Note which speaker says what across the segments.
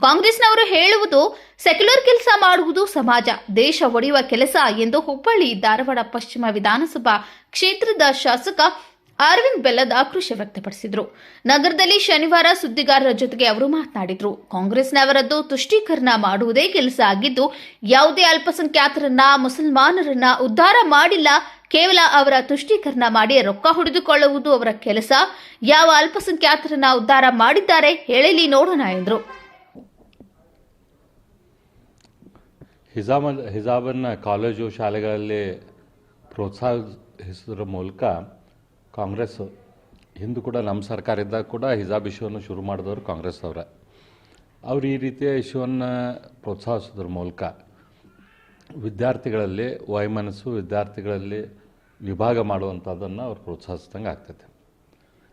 Speaker 1: ಕಾಂಗ್ರೆಸ್ನವರು ಹೇಳುವುದು, ಸೆಕ್ಯುಲರ್ ಕೆಲಸ ಮಾಡುವುದು ಸಮಾಜ, ದೇಶ ಒಡೆಯುವ ಕೆಲಸ ಎಂದು ಹುಬ್ಬಳ್ಳಿ, ಧಾರವಾಡ ಪಶ್ಚಿಮ ವಿಧಾನಸಭಾ ಕ್ಷೇತ್ರದ ಶಾಸಕ ಅರವಿಂದ್ ಬೆಲ್ಲದ ಆಕ್ರೋಶ ವ್ಯಕ್ತಪಡಿಸಿದರು. ನಗರದಲ್ಲಿ ಶನಿವಾರ ಸುದ್ದಿಗಾರರ ಜೊತೆಗೆ ಅವರು ಮಾತನಾಡಿದರು. ಕಾಂಗ್ರೆಸ್ನವರದ್ದು ತುಷ್ಟೀಕರಣ ಮಾಡುವುದೇ ಕೆಲಸ ಆಗಿದ್ದು, ಯಾವುದೇ ಅಲ್ಪಸಂಖ್ಯಾತರನ್ನ, ಮುಸಲ್ಮಾನರನ್ನ ಉದ್ಧಾರ ಮಾಡಿಲ್ಲ. ಕೇವಲ ಅವರ ತುಷ್ಟೀಕರಣ ಮಾಡಿ ರೊಕ್ಕ ಹೊಡೆದುಕೊಳ್ಳುವುದು ಅವರ ಕೆಲಸ. ಯಾವ ಅಲ್ಪಸಂಖ್ಯಾತರನ್ನ ಉದ್ಧಾರ ಮಾಡಿದ್ದಾರೆ ಹೇಳಲಿ ನೋಡೋಣ ಎಂದರು.
Speaker 2: ಹಿಜಾಮ ಹಿಜಾಬನ್ನು ಕಾಲೇಜು ಶಾಲೆಗಳಲ್ಲಿ ಪ್ರೋತ್ಸಾಹಿಸೋದ್ರ ಮೂಲಕ ಕಾಂಗ್ರೆಸ್ ಹಿಂದೂ ಕೂಡ ನಮ್ಮ ಸರ್ಕಾರ ಇದ್ದಾಗ ಕೂಡ ಹಿಜಾಬ್ ಇಶ್ಯೂವನ್ನು ಶುರು ಮಾಡಿದವರು ಕಾಂಗ್ರೆಸ್ ಅವರೇ. ಅವರು ಈ ರೀತಿಯ ಇಶ್ಯೂವನ್ನು ಪ್ರೋತ್ಸಾಹಿಸೋದ್ರ ಮೂಲಕ ವಿದ್ಯಾರ್ಥಿಗಳಲ್ಲಿ ವೈಮನಸ್ಸು, ವಿದ್ಯಾರ್ಥಿಗಳಲ್ಲಿ ವಿಭಾಗ ಮಾಡುವಂಥದ್ದನ್ನು ಅವ್ರು ಪ್ರೋತ್ಸಾಹಿಸ್ದಂಗೆ ಆಗ್ತೈತೆ.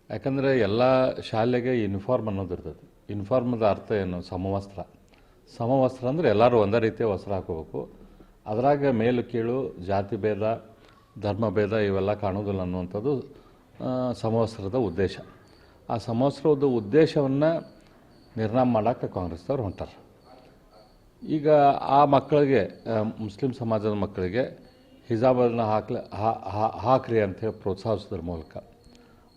Speaker 2: ಯಾಕಂದರೆ ಎಲ್ಲ ಶಾಲೆಗೆ ಯೂನಿಫಾರ್ಮ್ ಅನ್ನೋದು ಇರ್ತದೆ ಯೂನಿಫಾರ್ಮದ ಅರ್ಥ ಏನು? ಸಮವಸ್ತ್ರ. ಸಮವಸ್ತ್ರ ಅಂದರೆ ಎಲ್ಲರೂ ಒಂದೇ ರೀತಿಯ ವಸ್ತ್ರ ಹಾಕೋಬೇಕು. ಅದರಾಗ ಮೇಲು, ಕೀಳು, ಜಾತಿ ಭೇದ, ಧರ್ಮ ಭೇದ ಇವೆಲ್ಲ ಕಾಣೋದಿಲ್ಲ ಅನ್ನುವಂಥದ್ದು ಸಮವಸ್ತ್ರದ ಉದ್ದೇಶ. ಆ ಸಮವಸ್ತ್ರದ ಉದ್ದೇಶವನ್ನು ನಿರ್ನಾಮ ಮಾಡೋಕ್ಕೆ ಕಾಂಗ್ರೆಸ್ದವ್ರು ಹೊಂಟಾರೆ. ಈಗ ಆ ಮಕ್ಕಳಿಗೆ ಮುಸ್ಲಿಂ ಸಮಾಜದ ಮಕ್ಕಳಿಗೆ ಹಿಜಾಬನ್ನು ಹಾಕ್ಲ ಹಾಕ್ರಿ ಅಂಥೇಳಿ ಪ್ರೋತ್ಸಾಹಿಸೋದ್ರ ಮೂಲಕ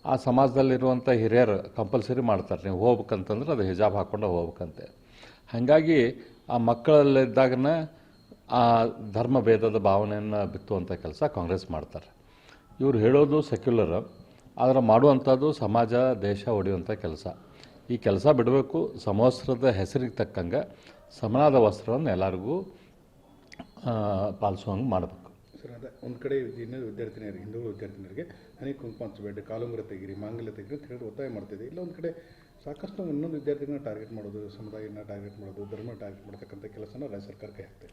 Speaker 2: ಆ ಸಮಾಜದಲ್ಲಿರುವಂಥ ಹಿರಿಯರು ಕಂಪಲ್ಸರಿ ಮಾಡ್ತಾರೆ. ನೀವು ಹೋಗ್ಬೇಕಂತಂದ್ರೆ ಅದು ಹಿಜಾಬ್ ಹಾಕ್ಕೊಂಡು ಹೋಗ್ಬೇಕಂತೆ. ಹಾಗಾಗಿ ಆ ಮಕ್ಕಳಲ್ಲಿದ್ದಾಗನ ಆ ಧರ್ಮ ಭೇದದ ಭಾವನೆಯನ್ನು ಬಿತ್ತುವಂಥ ಕೆಲಸ ಕಾಂಗ್ರೆಸ್ ಮಾಡ್ತಾರೆ. ಇವರು ಹೇಳೋದು ಸೆಕ್ಯುಲರ್ ಆದರೆ ಮಾಡುವಂಥದ್ದು ಸಮಾಜ, ದೇಶ ಹೊಡೆಯುವಂಥ ಕೆಲಸ. ಈ ಕೆಲಸ ಬಿಡಬೇಕು, ಸಮವಸ್ತ್ರದ ಹೆಸರಿಗೆ ತಕ್ಕಂಗೆ, ಸಮನಾದ ವಸ್ತ್ರವನ್ನು ಎಲ್ಲರಿಗೂ ಪಾಲಿಸುವಂಗೆ ಮಾಡಬೇಕು.
Speaker 3: ಸರ್ ಒಂದು ಕಡೆ ಇನ್ನೊಂದು ವಿದ್ಯಾರ್ಥಿನಿಯರಿಗೆ ಹಿಂದೂ ವಿದ್ಯಾರ್ಥಿನಿಯರಿಗೆ ಹನಿ ಕುಂಕುಮ ಹಚ್ಚಬೇಡಿ ಕಾಲುಂಗುರ ತೆಗಿರಿ ಮಾಂಗಲ್ಯ ತೆಗಿರಿ ಅಂತ ಹೇಳಿ ಒತ್ತಾಯ ಮಾಡ್ತಿದೆ. ಇಲ್ಲ ಒಂದು ಕಡೆ ಸಾಕಷ್ಟು ಇನ್ನೊಂದು ವಿದ್ಯಾರ್ಥಿಗಳನ್ನ ಟಾರ್ಗೆಟ್ ಮಾಡೋದು, ಸಮುದಾಯನ ಟಾರ್ಗೆಟ್ ಮಾಡೋದು, ಧರ್ಮ ಟಾರ್ಗೆಟ್ ಮಾಡ್ತಕ್ಕಂಥ ಕೆಲಸನ ರಾಜ್ಯ ಸರ್ಕಾರ ಕೈ ಹಾಕ್ತದೆ.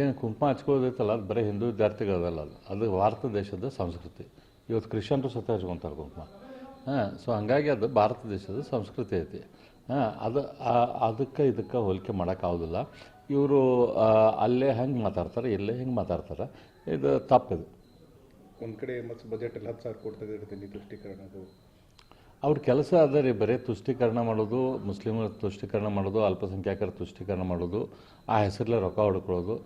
Speaker 2: ಏನು ಕುಂಕುಮ ಹಚ್ಕೊಳ್ಳೋದೈತಲ್ಲ, ಅದು ಬರೀ ಹಿಂದೂ ವಿದ್ಯಾರ್ಥಿಗಳದಲ್ಲ ಅದು. ಅದು ಭಾರತ ದೇಶದ ಸಂಸ್ಕೃತಿ. ಇವತ್ತು ಕ್ರಿಶ್ಚಿಯನ್ರು ಸತ ಹಚ್ಕೊತಾರೆ ಕುಂಕುಮ. ಹಾಂ ಸೊ ಹಂಗಾಗಿ ಅದು ಭಾರತ ದೇಶದ ಸಂಸ್ಕೃತಿ ಐತಿ. ಹಾಂ, ಅದು ಅದಕ್ಕೆ ಇದಕ್ಕೆ ಹೋಲಿಕೆ ಮಾಡೋಕ್ಕಾಗೋದಿಲ್ಲ. ಇವರು ಅಲ್ಲೇ ಹೆಂಗೆ ಮಾತಾಡ್ತಾರೆ, ಇಲ್ಲೇ ಹೆಂಗೆ ಮಾತಾಡ್ತಾರೆ ಇದು ತಪ್ಪಿದೆ.
Speaker 3: ಒಂದು ಕಡೆ ಮತ್ತು ಬಜೆಟಲ್ಲಿ ಹತ್ತು ಸಾವಿರ ಕೋಟಿ ಇರ್ತೀನಿ ತುಷ್ಟೀಕರಣ ಅದು.
Speaker 2: ಅವ್ರ ಕೆಲಸ ಅದ ರೀ ಬರೀ ತುಷ್ಟೀಕರಣ ಮಾಡೋದು ಮುಸ್ಲಿಮರ ತುಷ್ಟೀಕರಣ ಮಾಡೋದು ಅಲ್ಪಸಂಖ್ಯಾತರ ತುಷ್ಟೀಕರಣ ಮಾಡೋದು ಆ ಹೆಸರಲ್ಲೇ ರೊಕ್ಕ ಹೊಡ್ಕೊಳ್ಳೋದು.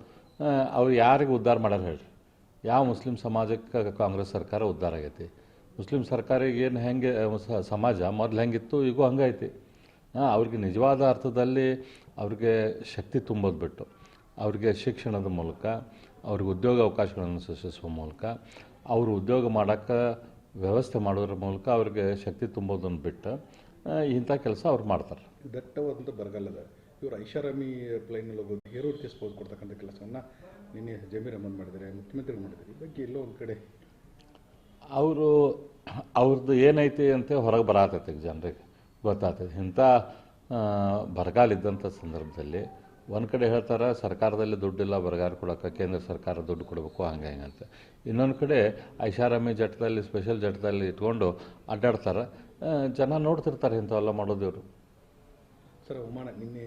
Speaker 2: ಅವ್ರು ಯಾರಿಗೆ ಉದ್ಧಾರ ಮಾಡ್ಯಾರ ಹೇಳ್ರಿ. ಯಾವ ಮುಸ್ಲಿಂ ಸಮಾಜಕ್ಕೆ ಕಾಂಗ್ರೆಸ್ ಸರ್ಕಾರ ಉದ್ಧಾರ ಆಗೈತಿ? ಮುಸ್ಲಿಂ ಸರ್ಕಾರಿಗೆ ಏನು ಹೆಂಗೆ ಸಮಾಜ ಮೊದಲು ಹೆಂಗಿತ್ತು ಈಗೂ ಹಂಗೈತಿ. ಹಾಂ ಅವ್ರಿಗೆ ನಿಜವಾದ ಅರ್ಥದಲ್ಲಿ ಅವ್ರಿಗೆ ಶಕ್ತಿ ತುಂಬೋದು ಬಿಟ್ಟು. ಅವ್ರಿಗೆ ಶಿಕ್ಷಣದ ಮೂಲಕ ಅವ್ರಿಗೆ ಉದ್ಯೋಗ ಅವಕಾಶಗಳನ್ನು ಸೃಷ್ಟಿಸುವ ಮೂಲಕ ಅವರು ಉದ್ಯೋಗ ಮಾಡೋಕ್ಕೆ ವ್ಯವಸ್ಥೆ ಮಾಡೋದ್ರ ಮೂಲಕ ಅವ್ರಿಗೆ ಶಕ್ತಿ ತುಂಬೋದನ್ನು ಬಿಟ್ಟು ಇಂಥ ಕೆಲಸ ಅವ್ರು ಮಾಡ್ತಾರೆ.
Speaker 3: ದಟ್ಟವಾದಂಥ ಬರಗಾಲದ ಇವರು ಐಷಾರಾಮಿ ಪ್ಲೈನಲ್ಲಿ ಹೋಗೋದು ಏರೋ ಕೇಸ್ ಪೋಸ್ ಕೊಡ್ತಕ್ಕಂಥ ಕೆಲಸವನ್ನು ನಿನ್ನೆ ಜಮೀರ್ ಅಹಮದ್ ಮಾಡಿದ್ದಾರೆ ಮುಖ್ಯಮಂತ್ರಿ ಮಾಡಿದ್ದಾರೆ. ಈ ಬಗ್ಗೆ ಎಲ್ಲೋ ಒಂದು ಕಡೆ
Speaker 2: ಅವರು ಅವ್ರದ್ದು ಏನೈತಿ ಅಂತ ಹೊರಗೆ ಬರತೈತಿ ಜನರಿಗೆ ಗೊತ್ತಾಗ್ತದೆ ಇಂಥ ಬರಗಾಲಿದ್ದಂಥ ಬರಗಾಲ ಇದ್ದಂಥ ಸಂದರ್ಭದಲ್ಲಿ ಒಂದು ಕಡೆ ಹೇಳ್ತಾರೆ ಸರ್ಕಾರದಲ್ಲಿ ದುಡ್ಡಿಲ್ಲ ಬರಗಾರ ಕೊಡೋಕೆ ಕೇಂದ್ರ ಸರ್ಕಾರ ದುಡ್ಡು ಕೊಡಬೇಕು ಹಂಗೆ ಹಿಂಗೆ ಅಂತ. ಇನ್ನೊಂದು ಕಡೆ ಐಷಾರಾಮಿ ಜಟ್ಟದಲ್ಲಿ ಸ್ಪೆಷಲ್ ಜಟ್ಟದಲ್ಲಿ ಇಟ್ಕೊಂಡು ಅಡ್ಡಾಡ್ತಾರೆ. ಜನ ನೋಡ್ತಿರ್ತಾರೆ ಇಂಥವೆಲ್ಲ ಮಾಡೋದು ಇವರು.
Speaker 3: ಸರ್ ಅವಮಾನ ನಿನ್ನೆ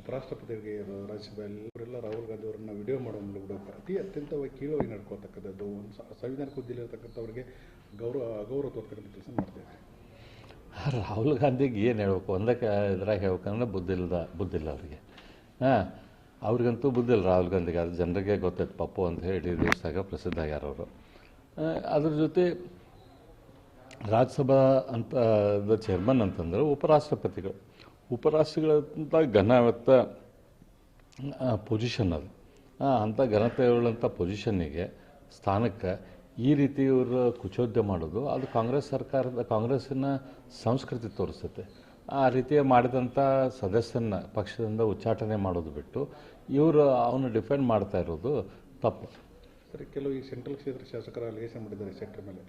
Speaker 3: ಉಪರಾಷ್ಟ್ರಪತಿಯವರಿಗೆ ರಾಜ್ಯಸಭೆಯಲ್ಲಿ ಇವರೆಲ್ಲ ರಾಹುಲ್ ಗಾಂಧಿ ಅವರನ್ನ ವಿಡಿಯೋ ಮಾಡೋ ಮೂಲಕ ಅತಿ ಅತ್ಯಂತವಾಗಿ ಕೀಳವಾಗಿ ನಡ್ಕೋತಕ್ಕಂಥದ್ದು ಒಂದು ಸಂವಿಧಾನ ಸಂವಿಧಾನಕ್ಕೆ ಹುದ್ದೆಲಿರ್ತಕ್ಕಂಥವ್ರಿಗೆ ಗೌರವ ಅಗೌರವ ತೋರ್ತಕ್ಕಂಥ ಕೆಲಸ ಮಾಡ್ತೇವೆ
Speaker 2: ರಾಹುಲ್ ಗಾಂಧಿಗೆ ಏನು ಹೇಳ್ಬೇಕು? ಒಂದಕ್ಕೆ ಇದ್ರಾಗ ಹೇಳ್ಬೇಕಂದ್ರೆ ಬುದ್ಧಿಲ್ಲದ ಬುದ್ಧಿಲ್ಲ ಅವರಿಗೆ. ಹಾಂ, ಅವ್ರಿಗಂತೂ ಬುದ್ಧಿಲ್ಲ ರಾಹುಲ್ ಗಾಂಧಿಗೆ. ಅದು ಜನರಿಗೆ ಗೊತ್ತೈತೆ ಪಪ್ಪು ಅಂತ ಹೇಳಿ ದೇಶದಾಗ ಪ್ರಸಿದ್ಧ ಆಗ್ಯಾರ ಅವರು ಅದ್ರ ಜೊತೆ ರಾಜ್ಯಸಭಾ ಅಂತ ಚೇರ್ಮನ್ ಅಂತಂದ್ರೆ ಉಪರಾಷ್ಟ್ರಪತಿಗಳು. ಉಪರಾಷ್ಟ್ರಗಳಂತ ಘನವತ್ತ ಪೊಸಿಷನ್ ಅದು. ಅಂಥ ಘನತೆ ಉಳ್ಳಂಥ ಪೊಸಿಷನ್ನಿಗೆ ಸ್ಥಾನಕ್ಕೆ ಈ ರೀತಿ ಇವರು ಕುಚೋದ್ಯ ಮಾಡೋದು. ಅದು ಕಾಂಗ್ರೆಸ್ ಸರ್ಕಾರದ, ಕಾಂಗ್ರೆಸ್ಸಿನ ಸಂಸ್ಕೃತಿ ತೋರಿಸುತ್ತೆ. ಆ ರೀತಿ ಮಾಡಿದಂಥ ಸದಸ್ಯನ ಪಕ್ಷದಿಂದ ಉಚ್ಚಾಟನೆ ಮಾಡೋದು ಬಿಟ್ಟು ಇವರು ಅವನು ಡಿಫೆಂಡ್ ಮಾಡ್ತಾ ಇರೋದು ತಪ್ಪು.
Speaker 3: ಸರ್, ಕೆಲವು ಈ ಸೆಂಟ್ರಲ್ ಕ್ಷೇತ್ರ ಶಾಸಕರ ಅಲಿಗೇಷನ್ ಮಾಡಿದ್ದಾರೆ ಸೆಕ್ಟರ್ ಮೇಲೆ.